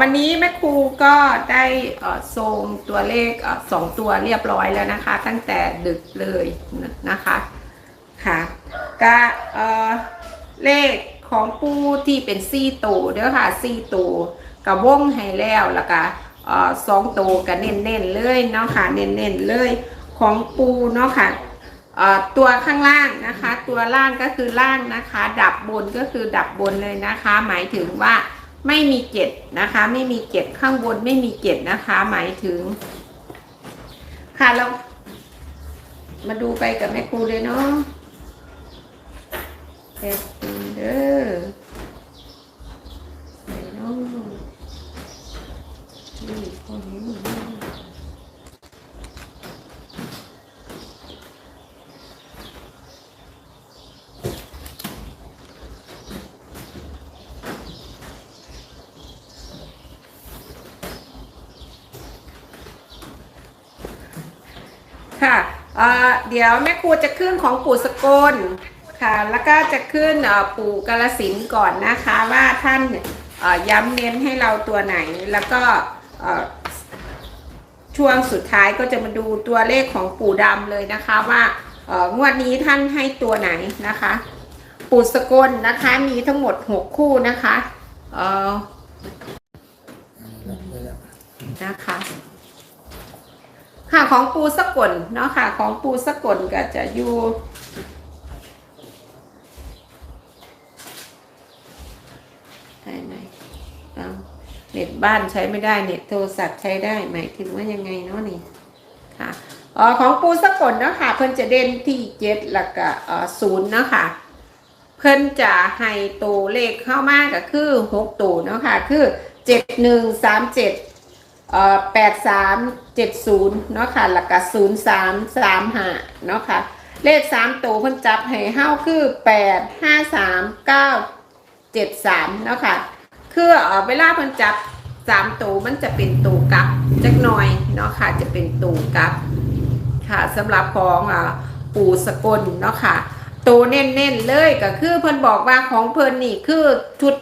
วันนี้แม่ครูก็ได้เอ่อทรงตัวเลขสองตัวเรียบร้อยแล้วนะคะ ตั้งแต่ดึกเลยนะคะค่ะก็เอ่อเลขของปูที่เป็นซี่ตูเด้อค่ะซี่ตูกับวงให้แล้วแล้วก็สองตัวก็เน้นๆเลยเนาะค่ะเน้นๆเลยของปูเนาะค่ะเอ่อตัวข้างล่างนะคะ ตัวล่างก็คือล่างนะคะ ดับบนก็คือดับบนเลยนะคะ หมายถึงว่า ไม่มีเจ็ดนะคะ ไม่มีเจ็ดข้างบนไม่มีเจ็ดนะคะ หมายถึง ค่ะเรามาดูไปกับแม่ครูเลยเนาะเอ็ดเด้อไหนเนาะนี่คนนี้ เดี๋ยวแม่ครูจะขึ้นของปู่สกลค่ะแล้วก็จะขึ้นปู่กาลสินก่อนนะคะว่าท่านย้ำเน้นให้เราตัวไหนแล้วก็ช่วงสุดท้ายก็จะมาดูตัวเลขของปู่ดำเลยนะคะว่างวดนี้ท่านให้ตัวไหนนะคะ ปู่สกลนะคะมีทั้งหมด 6 คู่นะคะเออนะคะ ค่ะของปูสกลเนาะค่ะ ของปูสกลก็จะอยู่ได้ไหมเอาเน็ตบ้านใช้ไม่ได้ เน็ตโทรศัพท์ใช้ได้หมายถึงว่ายังไงเนาะนี่ค่ะอ๋อของปูสกลเนาะค่ะ เพิ่นจะเด่นที่เจ็ดแล้วก็เอ่อศูนย์เนาะค่ะ เพิ่นจะให้ตัวเลขเข้ามาก็คือหกตัวเนาะค่ะ คือเจ็ดหนึ่งสามเจ็ด แปดสามเจ็ดศูนย์เนาะค่ะแล้วก็ศูนย์สามสามห้าเนาะค่ะ เลขสามตัวเพิ่นจับให้เฮาคือแปดห้าสามเก้าเจ็ดสามเนาะค่ะ คือเออเวลาเพิ่นจับสามตัวมันจะเป็นตัวกลับจักหน่อยเนาะค่ะจะเป็นตัวกลับค่ะสำหรับของอ่าปู่สกลเนาะค่ะตัวเน้นๆเลยก็คือเพิ่นบอกว่าของเพิ่นนี่คือชุด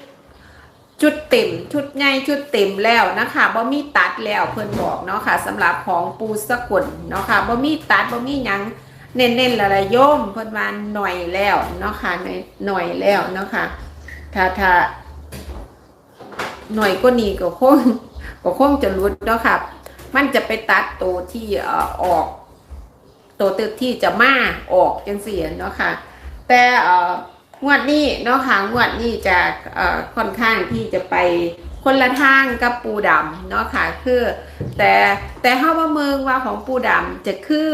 ชุดเต็มชุดใหญ่ชุดเต็มแล้วนะคะบ่มีตัดแล้วเพิ่นบอกเนาะค่ะสำหรับของปูสกุลเนาะค่ะบ่มีตัดบ่มีหยังเน้นๆละละโยมเพิ่นว่าหน่อยแล้วเนาะค่ะหน่อยหน่อยแล้วเนาะค่ะถ้าถ้าหน่อยก็นี่ก็คงก็คงจะรุดเนาะค่ะมันจะไปตัดตัวที่เอ่อออก ตัวตึกที่จะมาออกจังซี่เนาะค่ะแต่เอ่อ งวดนี้เนาะค่ะงวดนี้จะค่อนข้างที่จะไปคนละทางกับปูดำเนาะค่ะคือ แต่แต่เฮาว่าเมืองว่าของปูดำจะคือ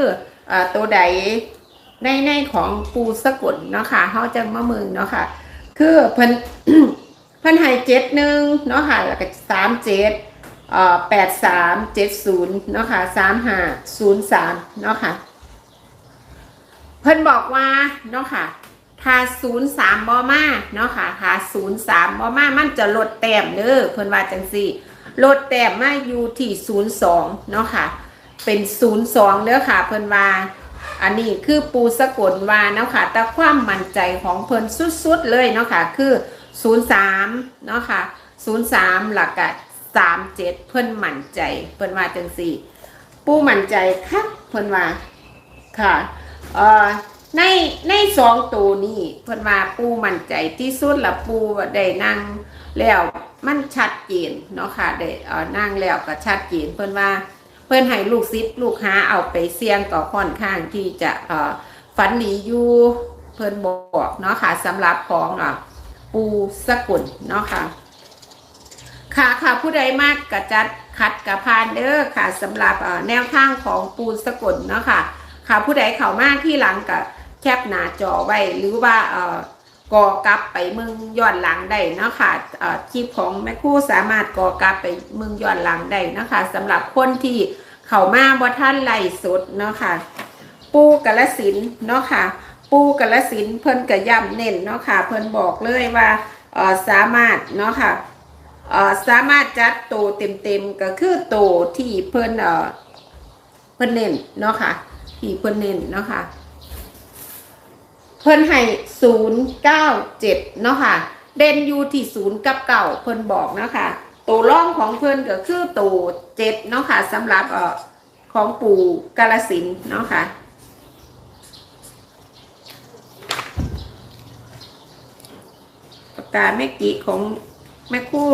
อตัวใดในในของปูสกุลเนาะค่ะเฮาจะมาเมืองเนาะค่ะ คือเพิ่นเพิ่นให้เจ็ดหนึ่งเนาะค่ะแล้วก็สามเจ็ดเอ่อแปดสามเจ็ดศูนย์เนาะค่ะสามห้าศูนย์สามเนาะค่ะ เพิ่นบอกว่าเนาะค่ะ ถ้าศูนย์สามบอมาเนาะค่ะถ้าศูนย์สามบอมามันจะลดแต้มเด้อเพิ่นว่าจังสี่ลดแต้มมาอยู่ที่ศูนย์สองเนาะค่ะ เป็นศูนย์สองเด้อค่ะ เพิ่นว่า อันนี้คือปูสะกดวาเนาะค่ะ แต่ความมั่นใจของเพิ่นสุดๆเลยเนาะค่ะ คือศูนย์สามเนาะค่ะศูนย์สามหลักกะสามเจ็ดเพิ่นมั่นใจ เพิ่นว่าจังสี่ ปูมั่นใจครับเพิ่นว่าค่ะ เอ่อ ในในสองตัวนี้เพิ่นว่าปูมั่นใจที่สุดละปูได้นั่งแล้วมันชัดเจนเนาะค่ะได้เอ่อนั่งแล้วก็ชัดเจนเพิ่นว่าเพิ่นให้ลูกศิษย์ลูกหาเอาไปเสี่ยงก็ค่อนข้างที่จะเออฝันดีอยู่เพิ่นบอกเนาะค่ะสำหรับของอะปูสกุลเนาะค่ะค่ะค่ะผู้ใดมากกระจัดคัดกระพานเด้อค่ะสำหรับแนวทางของปูสกุลเนาะค่ะค่ะผู้ใดเข้ามากที่หลังกับ คปหน้าจอไว้ หรือว่าเอ่อกอกลับไปมืองย้อนหลังได้นะคะเอ่อคลิปของแม่คู่สามารถก่อกลับไปมืองย้อนหลังได้นะคะสำหรับคนที่เข้ามาบ่ท่านไล่สดเนาะค่ะปูกาลสินเนาะค่ะปูกาลสินเพิ่นก็ย้ำเน้นเนาะค่ะเพิ่นบอกเลยว่าเอ่อสามารถเนาะค่ะเอ่อสามารถจัดโตเต็มๆก็คือโตที่เพิ่นเอ่อเพิ่นเน้นเนาะค่ะที่เพิ่นเน้นเนาะค่ะ เพิ่นให้ศูนย์เก้าเจ็ดเนาะค่ะ เด่นอยู่ที่ศูนย์กับเก่าเพิ่นบอกเนาะค่ะตัวร่องของเพิ่นก็คือตัวเจ็ดเนาะค่ะสำหรับเอ่อของปู่กาลสินเนาะค่ะปากกาแม่กิของแม่คู่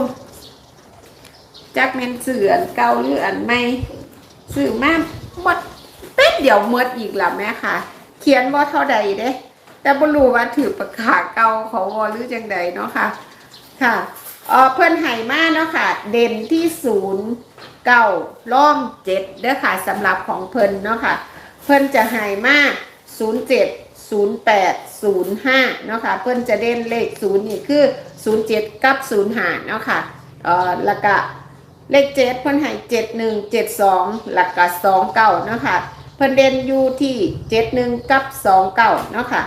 จักเมนเสืออันเก่าหรืออันใหม่สื่อมาหมดเป๊ดเดี๋ยวเมดอีกล่ะแม่ค่ะ เขียนว่าเท่าใดเด้ แต่บ่รู้ว่าถือปากกาศเก่าเขาวอหรือจังใดเนาะค่ะ ค่ะเออเพิ่นไห่มาเนาะค่ะ เด่นที่ศูนย์เก้าล่องเจ็ดเด้อค่ะสำหรับของเพิ่นเนาะค่ะ เพิ่นจะไห่มาศูนย์เจ็ดศูนย์แปดศูนย์ห้าเนาะค่ะเพิ่นจะเด่นเลขศูนย์นี่คือศูนย์เจ็ดกับศูนย์ห้าเนาะค่ะเออแล้วก็เลขเจ็ดเพิ่นให้เจ็ดหนึ่งเจ็ดสองแล้วก็สองเก้าเนาะค่ะ เพิ่นเด่นอยู่ที่เจ็ดหนึ่งกับสองเก้าเนาะค่ะ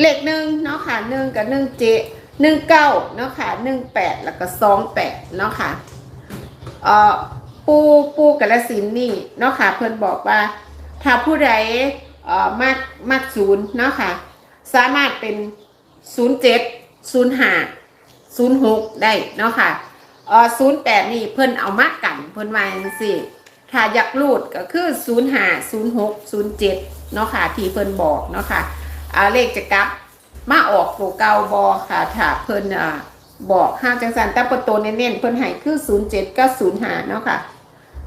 เลขหนึ่งเนาะค่ะหนึ่งกับหนึ่งเจหนึ่งเก้าเนาะค่ะหนึ่งแปดแล้วก็สองแปดเนาะค่ะเอ่อปูปูกระสินนี่เนาะค่ะเพิ่อนบอกว่า ถ้าผู้ใดเอ่อมากมากศูนย์เนาะค่ะ สามารถเป็นศูนย์เจ็ดศูนย์ห้าศูนย์หกได้เนาะค่ะเอ่อศูนย์แปดนี่เพิ่อนเอามากกันเพิ่อนว่าจังซี่ ถ้าอยากรูดก็คือศูนย์ห้าศูนย์หกศูนย์เนาะค่ะที่เพิ่นบอกเนาะค่ะอาเลขจะกลับมาออกตัวเก่าบอค่ะถ้าเพิ่นอ่าบอกห้าจังสันแต่ประตูเน้นๆเพิ่นให้คือศูนย์เจ็ดกับศูนย์ห้าเนาะค่ะ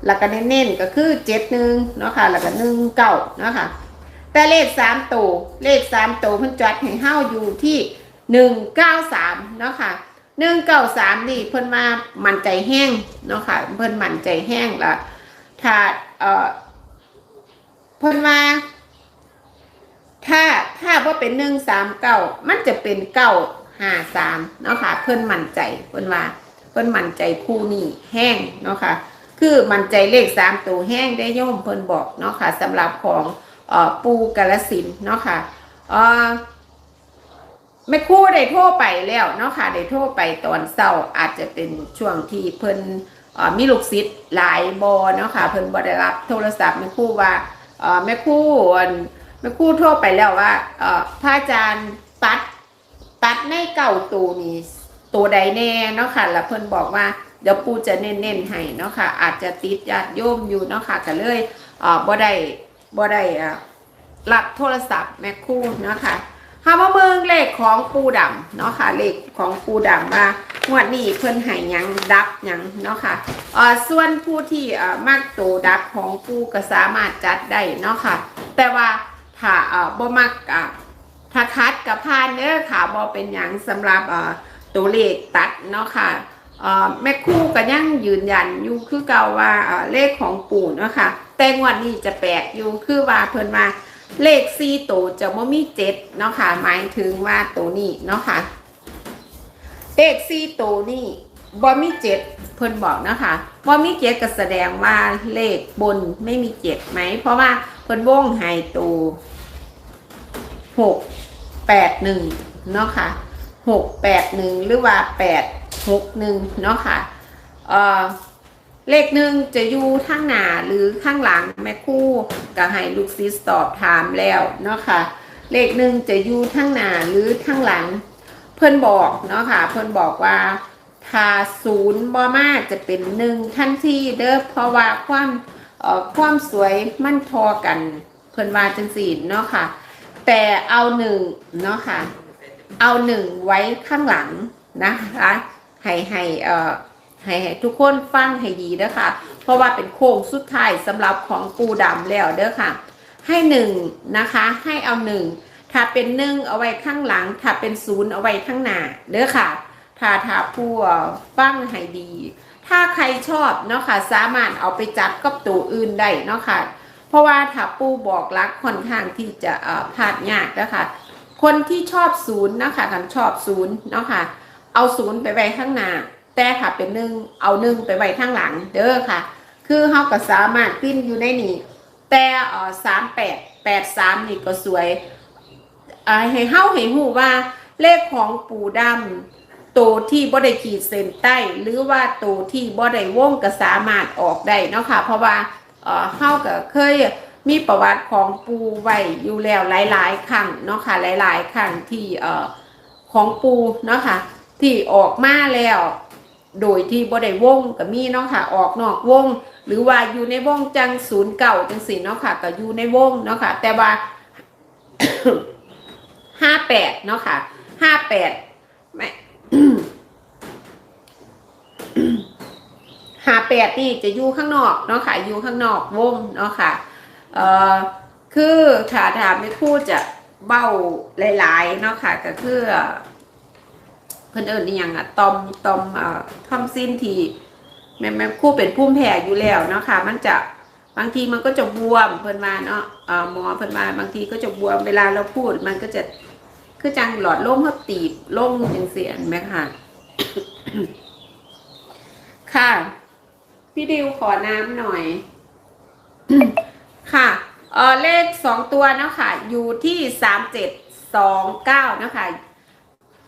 แล้วก็เน้นๆก็คือเจ็ดหนึ่งเนาะค่ะแล้วก็หนึ่งเก้าเนาะค่ะแต่เลขสามตัวเลขสามตัวเพิ่นจัดให้เฮาอยู่ที่หนึ่งเก้าสามเนาะค่ะหนึ่งเก้าสามนี่เพิ่นมามั่นใจแห้งเนาะค่ะเพิ่นมั่นใจแห้งละ ถ้าเอ่อเพิ่นมาถ้าถ้าว่าเป็นหนึ่งสามเก้ามันจะเป็นเก้าห้าสามเนาะค่ะ เพิ่นมั่นใจเพิ่นว่า เพิ่นมั่นใจคู่นี้แห้งเนาะค่ะ คือมั่นใจเลขสามตัวแห้งได้โย่มเพิ่นบอกเนาะค่ะสำหรับของเอ่อปูกาลสินเนาะค่ะเอ่อแม่คู่ได้โทรไปแล้วเนาะค่ะได้โทรไปตอนเช้าอาจจะเป็นช่วงที่เพิ่น มีลูกศิษย์หลายบอเนาะค่ะเพิ่นบ่ได้รับโทรศัพท์แม่ครูว่าเอ่อแม่ครู่อันแม่ครู่โทรไปแล้วว่าเอ่อพระอาจารย์ตัดตัดในเก่าตัวนี้ตัวใดแน่เนาะค่ะแล้วเพิ่นบอกว่าเดี๋ยวปูจะเน้นๆให้เนาะค่ะ อาจจะติดญาติโยมอยู่เนาะค่ะก็เลยเอ่อบ่ได้บ่ได้รับโทรศัพท์แม่ครู่เนาะค่ะ หามาเมืองเลขของปูดำเนาะค่ะเลขของปูดำว่างวดนี้เพิ่นห้หยังดับยังเนาะค่ะเอ่อส่วนผู้ที่เอ่อมักตัวดับของปูก็สามารถจัดได้เนาะค่ะ แต่ว่าถ้าเอ่อบ่มักอะถ้าคัดกับพานเด้อค่ะบ่เป็นหยังสำหรับเอ่อตัวเลขตัดเนาะค่ะเอ่อแม่คู่ก็ยังยืนยันอยู่คือเก่าว่าเอ่อเลขของปู่เนาะค่ะแต่งวดนี้จะแปลกอยู่คือว่าเพิ่นว่า เลข4ตัวจะบ่มีเจ็ดเนาะค่ะ หมายถึงว่าตัวนี้เนาะค่ะ เลข4ตัวนี้บ่มีเจ็ดเพิ่นบอกเนาะค่ะบ่มีเจ็ดก็แสดงว่าเลขบนไม่มีเจ็ดไหม เพราะว่าเพิ่นวงให้ตัวหกแปดหนึ่งเนาะค่ะหกแปดหนึ่งหรือว่าแปดหกหนึ่งเนาะค่ะ เอ่อ เลขหนึ่งจะอยู่ข้างหน้าหรือข้างหลังแม่คู่ก็ให้ลูกศิษย์ตอบถามแล้วเนาะค่ะ เลขหนึ่งจะอยู่ข้างหน้าหรือข้างหลัง เพื่อนบอกเนาะค่ะ เพื่อนบอกว่าถ้าศูนย์บ่มาจะเป็นหนึ่งทันทีเด้อเพราะว่าความเอ่อความสวยมั่นทอกัน เพื่อนว่าจังสีเนาะค่ะ แต่เอาหนึ่งเนาะค่ะ เอาหนึ่งไว้ข้างหลังนะคะให้ให้เอ่อ ให้ให้ทุกคนฟังให้ดีเด้อค่ะ เพราะว่าเป็นโค้งสุดท้ายสำหรับของปูดำแล้วเด้อค่ะ ให้หนึ่งนะคะ ให้เอาหนึ่งถ้าเป็นหนึ่งเอาไว้ข้างหลัง ถ้าเป็นศูนย์เอาไว้ข้างหน้าเด้อค่ะถ้าถ้าผู้ฟังให้ดี ถ้าใครชอบเนาะค่ะ สามารถเอาไปจับกับตัวอื่นได้เนาะค่ะ เพราะว่าถ้าปูบอกรักค่อนข้างที่จะเอ่อพลาดยากนะคะคนที่ชอบศูนย์นะคะกันชอบศูนย์เนาะค่ะ เอาศูนย์ไปไว้ข้างหน้า แต่ถ้าเป็นหนึ่งเอาหนึ่งไปไว้ข้างหลังเด้อค่ะ คือเขาก็สามารถปิ้นอยู่ในนี้แต่เอ่อสามแปดแปดสามนี่ก็สวยอ่าให้เฮาให้หูว่าเลขของปูดำตัวที่บ่ได้ขีดเส้นใต้ หรือว่าตัวที่บ่ได้วงก็สามารถออกได้เนาะค่ะ เพราะว่าเอ่อเฮาก็เคยมีประวัติของปูไว้อยู่แล้วหลาย ๆ ครั้งเนาะค่ะหลาย ๆ ครั้งที่เอ่อของปูเนาะค่ะที่ออกมาแล้ว โดยที่บ่ได้วงก็มีเนาะค่ะออกนอกวง หรือว่าอยู่ในวงจังศูนย์เก่าจังสี่เนาะค่ะก็อยู่ในวงเนาะค่ะ แต่ว่าห้าแปดเนาะค่ะห้าแปดไม่ห้าแปดนี่จะอยู่ข้างนอกเนาะค่ะอยู่ข้างนอกวงเนาะค่ะเอ่อคือถ้าถามไม่พูดจะเบ้าหลายๆเนาะค่ะก็คือ เพิ่นเอิญนี่ยังอะตอมตอมเอ่อทอมซินทีแม่แม่คู่เป็นพุ่มแผ่อยู่แล้วเนาะค่ะ มันจะบางทีมันก็จะบวมเพิ่นมาเนาะเอ่อหมอเพิ่นมาบางทีก็จะบวมเวลาเราพูด มันก็จะคือจังหลอดลมเขาตีบลงจังเสียนไหมค่ะ ค่ะ พี่ดิวขอน้ำหน่อย ค่ะเออเลขสองตัวเนาะคะอยู่ที่สามเจ็ดสองเก้านะคะ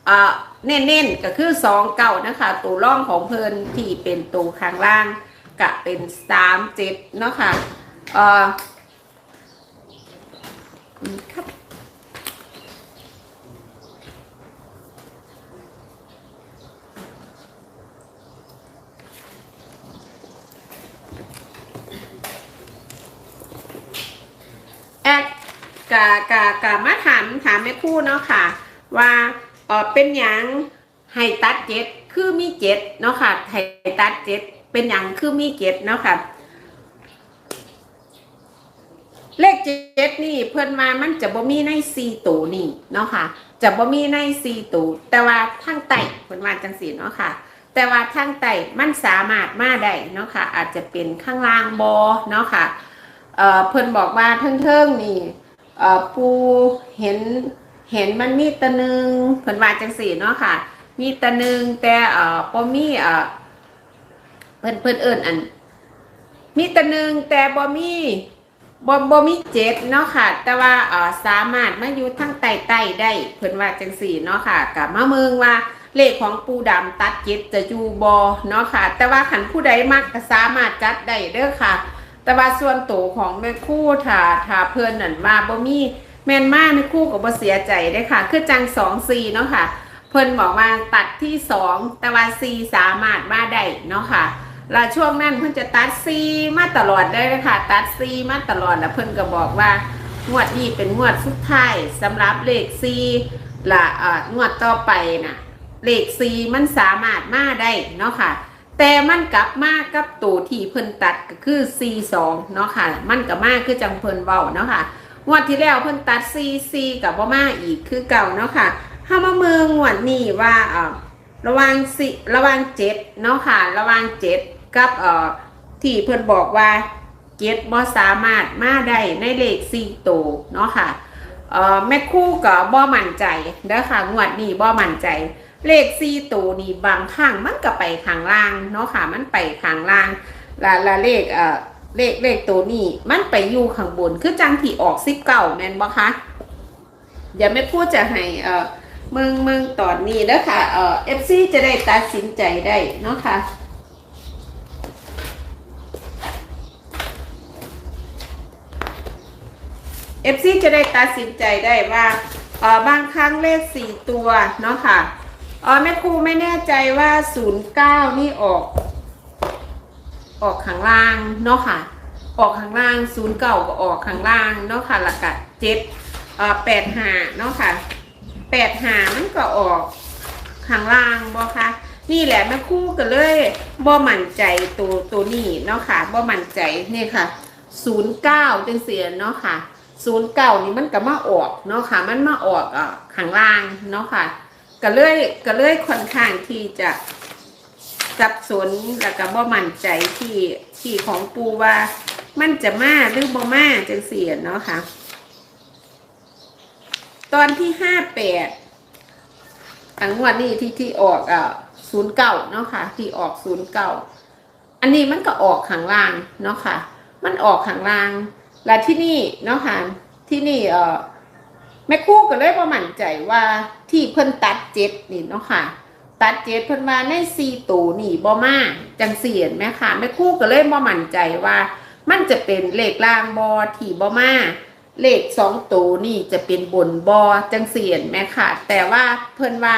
เออเน้นๆก็คือสองเก้านะคะ ตัวร่องของเพลินที่เป็นตัวข้างล่างกะเป็นสามเจ็ดเนาะค่ะเอออืมครับแอดกะกะกะมาถามถามแม่คู่เนาะค่ะ ว่า เออเป็นหยังให้ตัดเจ็ดคือมีเจ็ดเนาะค่ะให้ตัดเจ็ดเป็นหยังคือมีเจ็ดเนาะค่ะ เลขเจ็ดนี่เพิ่นมามันจะบ่มีในสี่ตัวนี่เนาะค่ะ จะบ่มีในสี่ตัวแต่ว่าทางไต่เพิ่นว่าจังสีเนาะค่ะ แต่ว่าทางไต่มันสามารถมาได้เนาะค่ะ อาจจะเป็นข้างล่างบอเนาะค่ะเอ่อเพิ่นบอกว่าเทิงๆนี่เอ่อปูเห็น เห็นมันมีตะนึงเพิ่นว่าจังสี่เนาะค่ะ มีตะนึงแต่เอ่อบ่มีเอ่อเพิ่นเพิ่นเอิ้นอัน มีตะนึงแต่บ่มีบ่บ่มีเจ็ดเนาะค่ะ แต่ว่าเอ่อสามารถมาอยู่ทั้งใต้ๆได้เพิ่นว่าจังสี่เนาะค่ะกับมาเมืองว่าเลขของปูดำตัดเจ็ดจะอยู่บ่เนาะค่ะ แต่ว่าขันผู้ใดมักก็สามารถจัดได้เด้อค่ะ แต่ว่าส่วนตัวของแม่คู่ถ้าถ้าเพื่อนนั่นว่าบ่มี แมนมากแม่คู่ก็บ่เสียใจได้ค่ะ คือจังสองซีเนาะค่ะ เพิ่นบอกว่าตัดที่สองแต่ว่าซีสามารถมาได้เนาะค่ะแล้วช่วงนั้นเพิ่นจะตัดซีมาตลอดได้เลยค่ะ ตัดซีมาตลอดแล้วเพิ่นก็บอกว่างวดนี้เป็นงวดสุดท้ายสำหรับเลขซีละเอ่องวดต่อไปน่ะเลขซีมันสามารถมาได้เนาะค่ะ แต่มันกลับมากับตัวที่เพิ่นตัดก็คือ C2 เนาะค่ะ มันกับมาคือจังเพิ่นเว้าเนาะค่ะ งวดที่แล้วเพิ่นตัด CC กับบ่มาอีกคือเก่าเนาะค่ะเฮามาเมืองงวดนี้ว่าเอ่อระวังสิระวังเจ็ดเนาะค่ะ ระวังเจ็ดกับเอ่อที่เพิ่นบอกว่าเจ็ดบ่สามารถมาได้ในเลข4ตัวเนาะค่ะเอ่อแม่คู่ก็บ่มั่นใจเด้อค่ะงวดนี้บ่มั่นใจ เลขสี่ตัวนี่บางครั้งมันก็ไปข้างล่างเนาะค่ะมันไปข้างล่างและละเลขเอ่อ เลขเลขตัวนี้ มันไปอยู่ข้างบนคือจังที่ออกซิบเก่าแม่นบ่คะเดี๋ยวแม่พูดจะให้เออเมืองเมืองตอนนี้เด้อค่ะเอ่อ FC จะได้ตัดสินใจได้เนาะค่ะเอฟซีจะได้ตัดสินใจได้ว่าเออบางครั้งเลขสี่ตัวเนาะค่ะเออแม่ครูไม่แน่ใจว่าศูนย์เก้านี่ออก ออกข้างล่างเนาะค่ะ ออกข้างล่างศูนย์เก้าก็ออกข้างล่างเนาะค่ะหลักกะเจ็ดอ่อแปดหาเนาะค่ะแปดหามันก็ออกข้างล่างบ่คะนี่แหละแม่คู่ก็เลยบ่มั่นใจตัวตัวนี้เนาะค่ะบ่มั่นใจนี่ค่ะศูนย์เก้าจังเสียเนาะค่ะศูนย์เก่านี่มันก็มาออกเนาะค่ะ มันมาออกอะข้างล่างเนาะค่ะก็เลยก็เลยค่อนข้างที่จะ สับสนแล้วก็บ่มั่นใจที่ที่ของปูว่า มันจะมาหรือบ่มาจังเสียเนาะค่ะ ตอนที่ห้าแปดอังวดนี้ที่ที่ออกอะศูนย์เก่าเนาะค่ะ ที่ออกศูนย์เก่าอันนี้มันก็ออกข้างล่างเนาะค่ะ มันออกข้างล่าง และที่นี่เนาะค่ะที่นี่เออแม่คู่ก็เลยประมั่นใจว่าที่เพิ่นตัดเจ็ดนี่เนาะค่ะ ตัดเจ็ดเพิ่นมาในซีตูนี่บ่มาจังเสียนแม่ค่ะแม่คู่ก็เลยบ่มั่นใจว่า มันจะเป็นเลขล่างบอที่บ่มาเลขสองตัวนี่จะเป็นบนบอจังเสียนแม่ค่ะ แต่ว่าเพิ่นว่า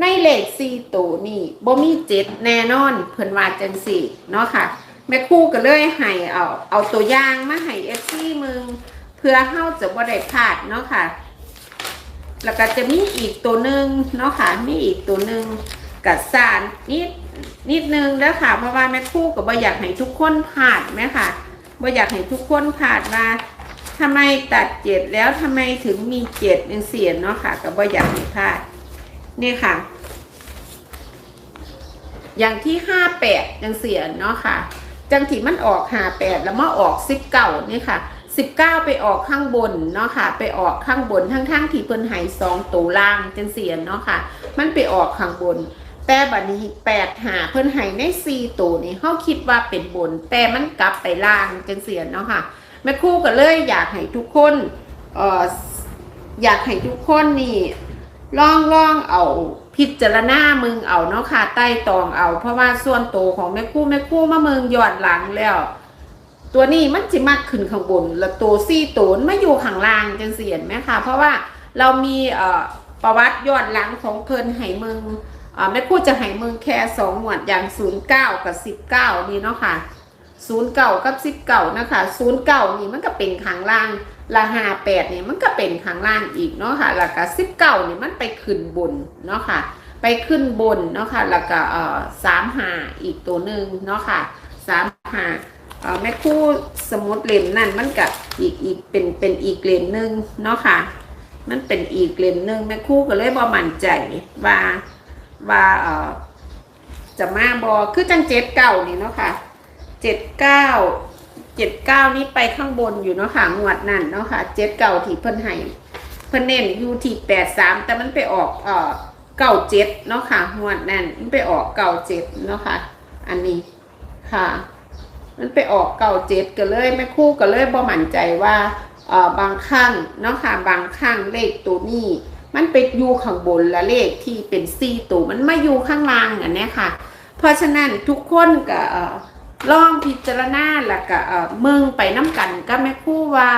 ในเลขสี่ตัวนี่บ่มีเจ็ดแน่นอนเพิ่นว่าจังสี่เนาะค่ะแม่คู่ก็เลยให้เอาเอาตัวอย่างมาให้เอฟซีมึงเพื่อเฮาจะบ่ได้พลาดเนาะค่ะ แล้วก็จะมีอีกตัวหนึ่งเนาะค่ะมีอีกตัวหนึ่ง กับสารนิดนิดนึงแล้วค่ะ เพราะว่าแม่คู่ก็บ่อยากให้ทุกคนพลาดแม่ค่ะบ่อยากให้ทุกคนพลาดว่าทำไมตัดเจ็ดแล้วทำไมถึงมีเจ็ดยังเสียเนาะค่ะก็บ่อยากให้พลาดนี่ค่ะ อย่างที่ห้าแปดยังเสียเนาะค่ะ จังที่มันออกห้าแปดแล้วมาออกสิบเก้านี่ค่ะสิบเก้าไปออกข้างบนเนาะค่ะ ไปออกข้างบนทั้งๆที่เพิ่นหายสองตัวล่างจังเสียเนาะค่ะ มันไปออกข้างบน แต่บัดนี้แปดหาเพิ่นให้ในสี่ตัวนี่เฮาคิดว่าเป็นบน แต่มันกลับไปล่างจังเสียเนาะค่ะแม่ครู่ก็เลยอยากให้ทุกคนเอ่ออยากให้ทุกคนนี่ลองลองเอาพิจารณามึงเอาเนาะค่ะใต้ตองเอา เพราะว่าส่วนตัวของแม่คู่แม่คู่มาเมืองยอดหลังแล้ว ตัวนี้มันจะมักขึ้นข้างบน แล้วตัวซี่ตูนมาอยู่ข้างล่างจังเสียนไหมคะเพราะว่าเรามีเอ่อประวัติยอดหลังของเพิ่นไหเมือง แม่คู่จะไหเมืองแค่สองหมวดอย่างศูนย์เก้ากับสิบเก้านี่เนาะค่ะศูนย์เก้ากับสิบเก้านะคะศูนย์เก้านี่มันก็เป็นข้างล่างละห้าแปดเนี่ยมันก็เป็นข้างล่างอีกเนาะค่ะแล้วก็สิบเก้านี่มันไปขึ้นบนเนาะค่ะ ไปขึ้นบนเนาะค่ะ แล้วก็เอ่อสามหาอีกตัวหนึ่งเนาะค่ะสามหาเอ่อแม่ครู่สมุดเล่มนั่นมันกับอีกอีกเป็นเป็นอีกเล่มหนึ่งเนาะค่ะ มันเป็นอีกเล่มหนึ่งแม่ครู่ก็เลยบ่มั่นใจว่า ว่าเอ่อจะมาบอคือจังเจ็ดเก้านี่เนาะค่ะเจ็ดเก้าเจ็ดเก้านี้ไปข้างบนอยู่เนาะค่ะงวดนั่นเนาะค่ะเจ็ดเก้าที่เพิ่นให้เพิ่นเน้นอยู่ที่แปดสามแต่มันไปออกเอ่อเก้าเจ็ดเนาะค่ะงวดนั่นมันไปออกเก้าเจ็ดเนาะค่ะ อันนี้ค่ะ มันไปออกเก้าเจ็ดก็เลยแม่คู่ก็เลยบ่มั่นใจว่าเอ่อบางครั้งเนาะค่ะบางครั้งเลขตัวนี้ มันไปอยู่ข้างบนและเลขที่เป็นสี่ตัวมันมาอยู่ข้างล่างอันนี้ค่ะ เพราะฉะนั้นทุกคนก็ลองพิจารณาแล้วก็เมืองไปน้ำกันก็แม่คู่ว่า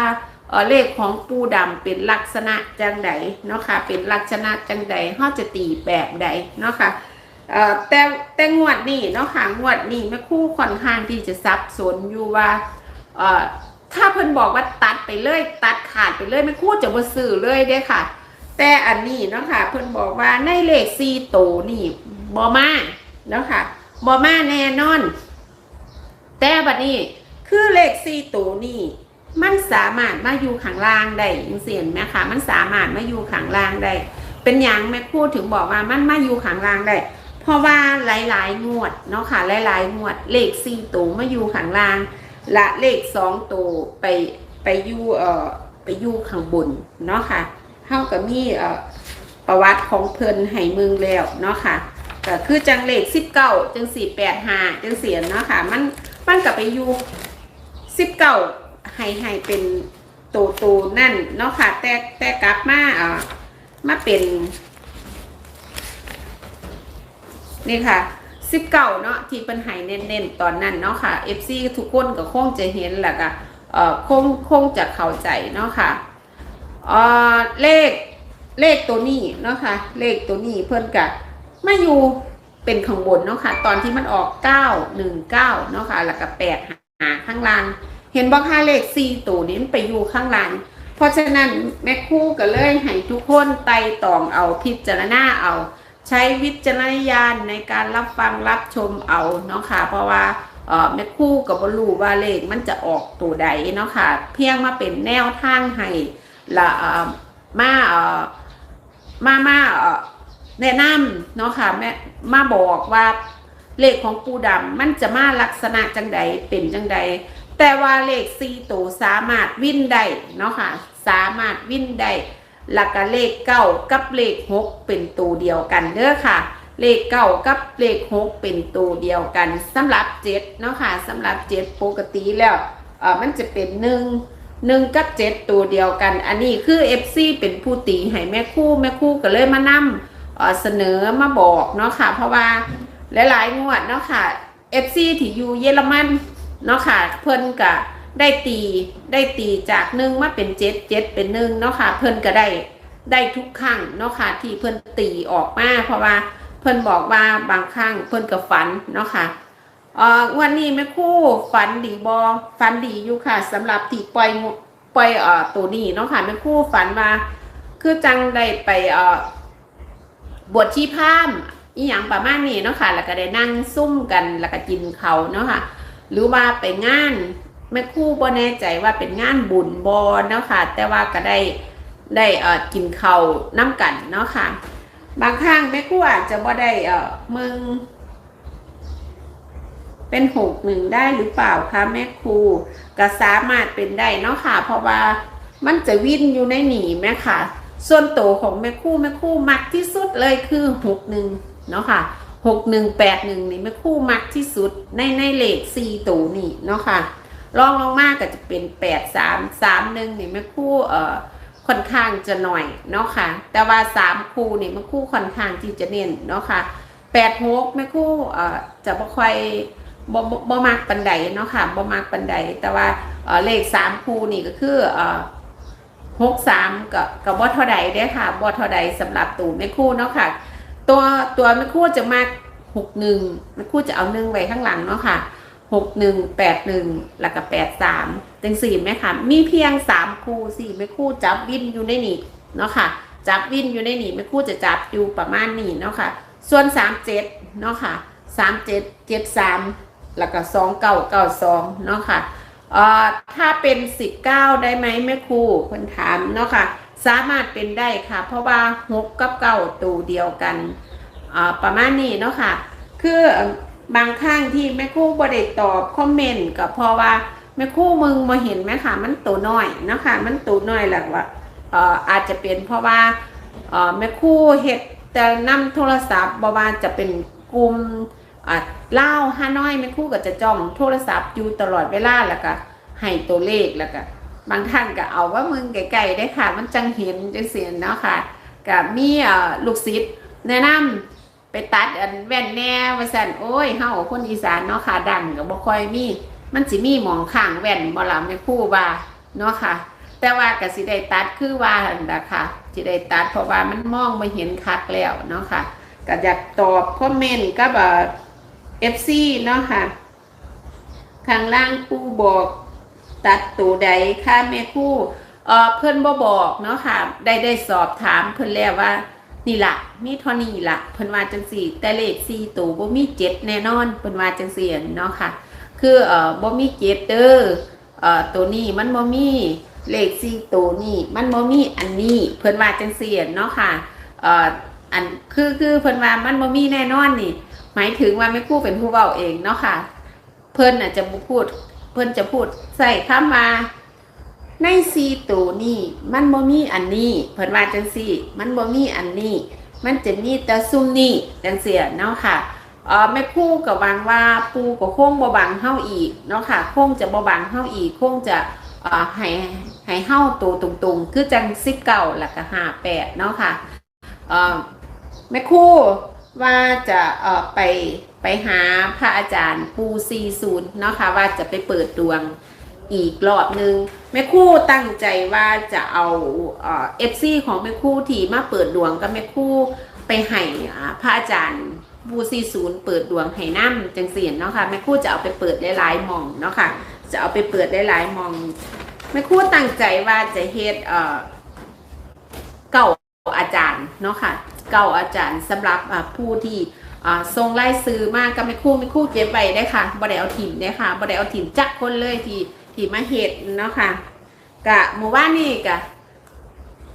เลขของปูดำเป็นลักษณะจังใดเนาะค่ะ เป็นลักษณะจังใดเฮาจะตีแบบใดเนาะค่ะเอ่อแต่แต่งวดนี้เนาะค่ะงวดนี้แม่คู่ค่อนข้างที่จะซับสนอยู่ว่าถ้าเพิ่นบอกว่าตัดไปเลย ตัดขาดไปเลยแม่คู่จะบ่ซื้อเลยเด้ค่ะ แต่อันนี้เนาะค่ะ เพิ่นบอกว่าในเลข4โตวนี่บ่มาเนาะค่ะบ่มาแน่นอน แต่บัดนี้คือเลขสี่ตัวนี่มันสามารถมาอยู่ข้างล่างได้ยังเสียนไหมคะมันสามารถมาอยู่ข้างล่างได้เป็นอย่างแม่พูดถึงบอกว่ามันมาอยู่ข้างล่างได้เพราะว่าหลายๆงวดเนาะค่ะหลายๆงวด เลขสี่ตัวมาอยู่ข้างล่าง และเลขสองตัวไปไปอยู่เอ่อไปอยู่ข้างบนเนาะค่ะ เท่ากับมี่ประวัติของเพิ่นให้มึงแล้วเนาะค่ะก็คือจังเลขสิบเก้าจังสี่แปดห้าจังเสียนเนาะค่ะ มันมันกลับไปอยู่สิบเก้าให้ให้เป็นตัวตัวนั่นเนาะค่ะ แต่แต่กลับมาอ่ามาเป็น นี่ค่ะสิบเก้าเนาะที่เป็นไห้เน้นๆ ตอนนั้นเนาะค่ะ FC ทุกคนก็คงจะเห็นแหละก็เอ่อคงคงจะเข้าใจเนาะค่ะ อ่อเลขเลขตัวนี้เนาะค่ะเลขตัวนี้เพิ่นกะมาอยู่เป็นข้างบนเนาะค่ะตอนที่มันออก 9 1 9เนาะค่ะแล้วก็8หาข้างล่าง เห็นบอกค่าเลข4ตัวนี้มันไปอยู่ข้างล่างเพราะฉะนั้นแม่คู่ก็เลยให้ทุกคนไต่ตองเอาพิจารณาเอา ใช้วิจารณญาณในการรับฟังรับชมเอาเนาะค่ะ เพราะว่าแม่คู่กับบรูว่าเลขมันจะออกตัวใดเนาะค่ะ เพียงมาเป็นแนวทางให้ ละมาเอ่อมามาเอ่อแนะนำเนาะค่ะแม่มาบอกว่าเลขของปูดำมันจะมาลักษณะจังใดเป็นจังใดแต่ว่าเลขสี่ตัวสามารถวิ่นได้เนาะค่ะสามารถวิ่นได้แล้วก็เลขเก้ากับเลขหกเป็นตัวเดียวกันเด้อค่ะ เลขเก้ากับเลขหกเป็นตัวเดียวกันสำหรับเจ็ดเนาะค่ะสำหรับเจ็ดปกติแล้วเออมันจะเป็นหนึ่ง หนึ่งกับเจ็ดตัวเดียวกัน อันนี้คือ FC เป็นผู้ตีให้แม่คู่แม่คู่ก็เลยมานำเอ่อเสนอมาบอกเนาะค่ะ เพราะว่าหลายๆงวดเนาะค่ะ FC ที่อยู่เยอรมันเนาะค่ะ เพิ่นก็ได้ตีได้ตีจากหนึ่งมาเป็นเจ็ดเจ็ดเป็นหนึ่งเนาะค่ะ เพิ่นก็ได้ได้ทุกครั้งเนาะค่ะที่เพิ่นตีออกมาเพราะว่าเพิ่นบอกว่าบางครั้งเพิ่นก็ฝันเนาะค่ะ วันนี้แม่คู่ฝันดีบอฝันดีอยู่ค่ะสำหรับที่ปล่อยปล่อยเอ่อตัวนี้เนาะค่ะแม่คู่ฝันว่าคือจังได้ไปเอ่อบวชชีพามอีหยังประมาณนี้เนาะค่ะ แล้วก็ได้นั่งซุ่มกันแล้วก็กินเขาเนาะค่ะ หรือว่าไปงานแม่คู่บ่แน่ใจว่าเป็นงานบุญบอเนาะค่ะ แต่ว่าก็ได้ได้เอ่อกินเขาน้ำกันเนาะค่ะ บางครั้งแม่คู่อาจจะบ่ได้เอ่อมึง เป็นหกหนึ่งได้หรือเปล่าคะแม่ครูก็สามารถเป็นได้เนาะค่ะ เพราะว่ามันจะวิ่นอยู่ในหนีแม่ค่ะ ส่วนโตวของแม่ครู่แม่ครู่มักที่สุดเลยคือหกหนึ่งเนาะค่ะหกหนึ่งแปดหนึ่งนี่แม่ครู่มักที่สุดในในเลขสี่ตัวนี่เนาะค่ะรองลงมากก็จะเป็นแปดสามสามหนึ่งนี่แม่ครู่เอ่อค่อนข้างจะหน่อยเนาะค่ะ แต่ว่าสามคู่นี่แม่ครู่ค่อนข้างที่จะเน้นเนาะค่ะแปดหกแม่ครู่เอ่อจะบ่ค่อย บ่บ่มักปันไดเนาะค่ะบ่มักปันไดแต่ว่าเลขสามคู่นี่ก็คือเออหกสามกับกับบ่เท่าใดเด้ค่ะบ่เท่าใดสำหรับตู่แม่คู่เนาะค่ะ ตัวตัวแม่คู่จะมากหกหนึ่งแม่คู่จะเอาหนึ่งไว้ข้างหลังเนาะค่ะหกหนึ่งแปดหนึ่งแล้วก็แปดสามจังสี่ไหมค่ะ มีเพียงสามคู่สี่แม่คู่จับวินอยู่ในนี่เนาะค่ะ จับวินอยู่ในนี่แม่คู่จะจับอยู่ประมาณนี้เนาะค่ะ ส่วนสามเจ็ดเนาะค่ะสามเจ็ดเจ็ดสาม แล้วก็สองเก้าเก้าสองเนาะค่ะเอ่อถ้าเป็นสิบเก้าได้ไหมแม่ครูคนถามเนาะค่ะ สามารถเป็นได้ค่ะ เพราะว่าหกกับเก้าตัวเดียวกันอ่าประมาณนี้เนาะค่ะ คือบางครั้งที่แม่ครูบริตอบคอมเมนต์ก็เพราะว่าแม่ครูมึงมาเห็นไหมค่ะ มันตัวน้อยเนาะค่ะ มันตัวน้อยแหละว่าเอ่ออาจจะเป็นเพราะว่าเอ่อแม่ครูเฮ็ดแต่นำโทรศัพท์บว่าจะเป็นกลุ่ม อะเล่าฮาน้อยแม่คู่ก็จะจ้องโทรศัพท์อยู่ตลอดเวลาแล้วก็ให้ตัวเลขแล้วก็บางท่านก็เอาว่ามึงไกลๆได้ค่ะ มันจังเห็นจังเสียนเนาะค่ะกับมีอ่ลูกศิษย์แนะนำไปตัดอันแว่นแน่ว่าซั่นโอ้ยเฮาคนอีสานเนาะค่ะดังก็บ่ค่อยมีมันสิมีหมองข้างแว่นบ่ล่ะแม่คู่ว่าเนาะค่ะ แต่ว่าก็สิได้ตัดคือว่าหั่นล่ะค่ะสิได้ตัดเพราะว่ามันมองบ่เห็นคักแล้วเนาะค่ะก็อยากตอบคอมเมนต์กับเอ่อ FC เนาะค่ะ ข้างล่างผู้บอกตัดตัวใดค่าแม่คู่เออเพื่อนบ่บอกเนาะค่ะ ได้ได้สอบถามเพิ่อนแล้วว่า นี่ละมีเท่านี้ละเพิ่อนว่าจังสี่ แต่เลขสี่ตัวบ่มีเจ็ดแน่นอนเพิ่อนว่าจังสี่เนาะค่ะ คือเออบ่มีเจ็ดเด้อเออตัวนี้มันบ่มีเลขสี่ตัวนี้มันบ่มีอันนี้เพิ่อนว่าจังสี่เนาะค่ะเอออันคือคือเพิ่อนว่ามันบ่มีแน่นอนนี่ หมายถึงว่าแม่ครู่เป็นผู้เว้าเองเนาะค่ะ เพิ่นน่ะจะพูด เพิ่นจะพูดใส่คำว่าในซีตัวนี้มันบ่มีอันนี้ เพิ่นว่าจังซี่ มันบ่มีอันนี้ มันจะมีแต่ซุ่มนี้จังซี่เนาะค่ะเออแม่คู่ก็หวังว่าปูก็คงบ่บังเฮาอีกเนาะค่ะโค้งจะบ่บังเฮาอีกคงจะเอ่อให้ให้เฮาตัวตรงๆ คือจัง19แล้วก็58เนาะค่ะเออแม่คู่ ว่าจะเอ่อไปไปหาพระอาจารย์ปูซีศูนย์เนาะค่ะว่าจะไปเปิดดวงอีกรอบหนึ่งแม่คู่ตั้งใจว่าจะเอาเอฟซีของแม่คู่ที่มาเปิดดวงกับแม่คู่ไปให้พระอาจารย์ปูซีศูนย์เปิดดวงให้น้ำจังเสียนเนาะค่ะแม่คู่จะเอาไปเปิดหลายๆมองเนาะค่ะจะเอาไปเปิดหลายๆมองแม่คู่ตั้งใจว่าจะเฮ็ดเอ่อเก่าอาจารย์เนาะค่ะ เก่าอาจารย์สำหรับผู้ที่ทรงไล่ซื้อมากก็ไม่คู่ไม่คู่เก็บไว้ได้ค่ะบ่ได้เอาถิ่มได้ค่ะบ่ได้เอาถิ่มจักคนเลยที่ที่มาเฮ็ดเนาะค่ะกะหมู่บ้านนี่กะ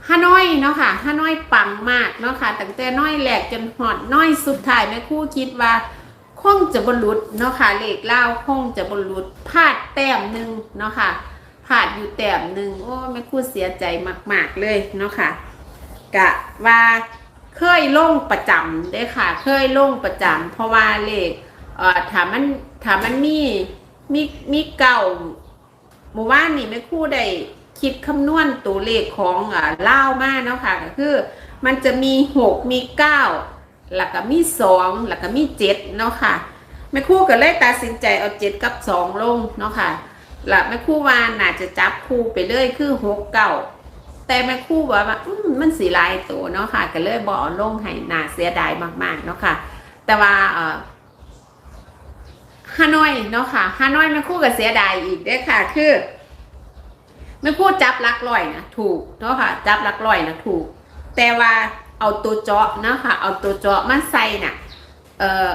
ฮานอยเนาะค่ะฮานอยปังมากเนาะค่ะตั้งแต่น้อยแหลกจนหอดน้อยสุดท้ายแม่คู่คิดว่าคงจะบรรลุเนาะค่ะเลขเล่าคงจะบรรลุพลาดแต้มหนึ่งเนาะค่ะพลาดอยู่แต้มหนึ่งโอ้แม่คู่เสียใจมาก ๆเลยเนาะค่ะกะว่า เคยลงประจำได้ค่ะ เคยลงประจำเพราะว่าเลขเอ่อถามมันถามมันมีมีมีเก่าหมู่บ้านนี่ไม่คู่ได้คิดคำนวณตัวเลขของอ่าเล่ามากเนาะค่ะก็คือมันจะมีหกมีเก้าแล้วก็มีสองแล้วก็มีเจ็ดเนาะค่ะแม่คู่ก็เลยตัดสินใจเอาเจ็ดกับสองลงเนาะค่ะแล้วแม่คู่ว่าน่าจะจับคู่ไปเลยคือหกเก้า แต่แม่คู่บอกว่าอืมันสีลายตัวเนาะค่ะ ก็เลยบอกลงให้นาเสียดายมากๆเนาะค่ะ แต่ว่าเออฮานอยเนาะค่ะฮานอยแม่คู่ก็เสียดายอีกเด้ค่ะ คือแม่คู่จับลักร้อยนะถูกเนาะค่ะ จับลักร้อยนะถูก แต่ว่าเอาตัวเจาะเนาะค่ะเอาตัวเจาะมาใส่น่ะเอ่อ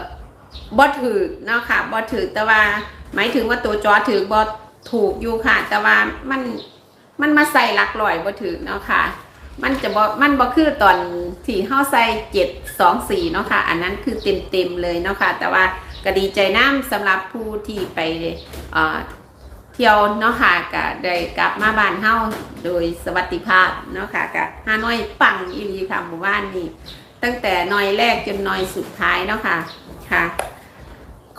บ่ถือเนาะค่ะบ่ถือแต่ว่าหมายถึงว่าตัวจาะถือบ่ถูกอยู่ค่ะ แต่ว่ามัน มันมาใส่หลักร้อยบ่ถือเนาะค่ะ มันจะบ่มันบ่คือตอนที่เฮาใส่เจ็ดสองสี่เนาะค่ะ อันนั้นคือเต็มเต็มเลยเนาะค่ะ แต่ว่าก็ดีใจน้ำสำหรับผู้ที่ไปเที่ยวเนาะค่ะก็ได้กลับมาบ้านเฮาโดยสวัสดิภาพเนาะค่ะก็ฮานอยปังอีหลีค่ะหมู่บ้านนี้ตั้งแต่หน่อยแรกจนหน่อยสุดท้ายเนาะค่ะค่ะ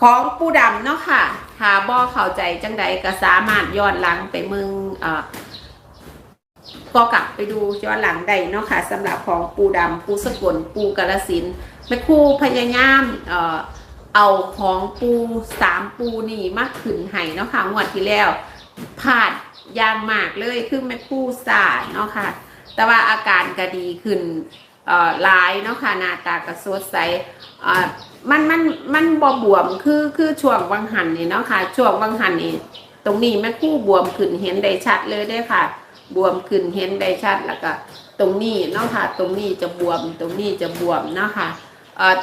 ของปูดำเนาะค่ะถ้าบ่อเข้าใจจังใดก็สามารถย้อนหลังไปเมือง เอ่อก็กลับไปดูย้อนหลังได้เนาะค่ะสำหรับของปูดำปูสกลปูกาลสินแม่ครูพยายามเอ่อเอาของปูสามปูนี่มาขึ้นให้เนาะค่ะงวดที่แล้วพลาดยางมากเลยคือแม่ครูสาดเนาะค่ะ แต่ว่าอาการก็ดีขึ้นเอ่อลายเนาะค่ะหน้าตาก็สดใสเอ่อมันมันมันบ่บวมคือคือช่วงวังหันนี่เนาะค่ะช่วงวังหันนี่ตรงนี้แม่คู่บวมขึ้นเห็นได้ชัดเลยได้ค่ะ บวมขึ้นเห็นได้ชัดแล้วก็ตรงนี้เนาะค่ะ ตรงนี้จะบวมตรงนี้จะบวมเนาะค่ะ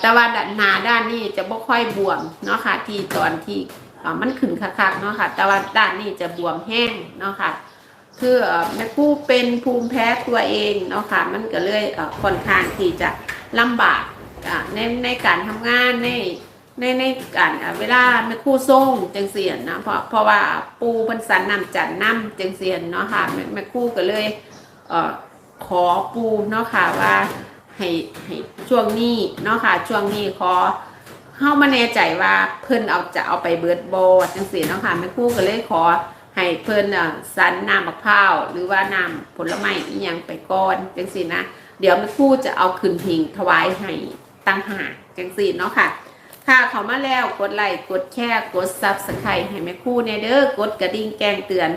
แต่ว่าด้านหน้าด้านนี้จะบ่ค่อยบวมเนาะค่ะ ที่ตอนที่มันขึ้นคักๆเนาะค่ะ แต่ว่าด้านนี้จะบวมแห้งเนาะค่ะคือเอ่อแม่ผู้เป็นภูมิแพ้ตัวเองเนาะค่ะ มันก็เลยค่อนข้างที่จะลำบากในในการทำงานใน ในในการเวลาแม่คู่ส่งจังเสียนนะเพราะเพราะว่าปูพันสันนำจัดนำจังเสียนเนาะค่ะแม่แม่คู่ก็เลยเอ่อขอปูเนาะค่ะว่าให้ให้ช่วงนี้เนาะค่ะช่วงนี้ขอเข้ามาแน่ใจว่าเพิ่นเอาจะเอาไปเบิดบจังเสียนเนาะค่ะแม่คู่ก็เลยขอให้เพิ่นอะสันน้ำมะพร้าวหรือว่าน้ำผลไม้อีหยังไปก่อนจังสินะเดี๋ยวแม่คู่จะเอาขึ้นพิงถวายให้ตั้งหาจังสิเนาะค่ะ ค่ะเขามาแล้วกดไลค์กดแชร์กดซับสไครต์ให้แม่คู่ในเด้อกดกระดิ่งแจ้งเตือน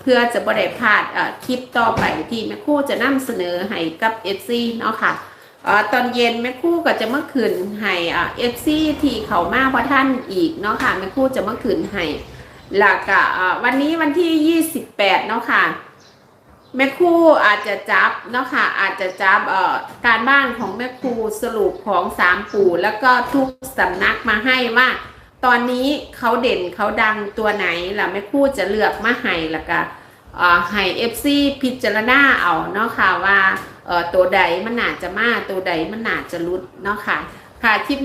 เพื่อจะบ่ได้พลาดคลิปต่อไปที่แม่คู่จะนำเสนอให้กับ FC เนาะค่ะตอนเย็นแม่คู่ก็จะเมาคืนให้เอ่า FC ที่เขามาเพราะท่านอีกเนาะค่ะแม่คู่จะเมาคืนให้หลักวันนี้วันที่ 28 เนาะค่ะ แม่ครูอาจจะจับเนาะค่ะอาจจะจับเอ่อการบ้านของแม่ครูสรุปของสามปู่ แล้วก็ทุกสำนักมาให้ว่า ตอนนี้เขาเด่นเขาดังตัวไหนล่ะแม่ครูจะเลือกมาให้แล้วก็เอ่อให้เอฟซีพิจารณาเอาเนาะค่ะว่าเอ่อตัวใดมันน่าจะมาตัวใดมันน่าจะรุดเนาะค่ะค่ะคลิป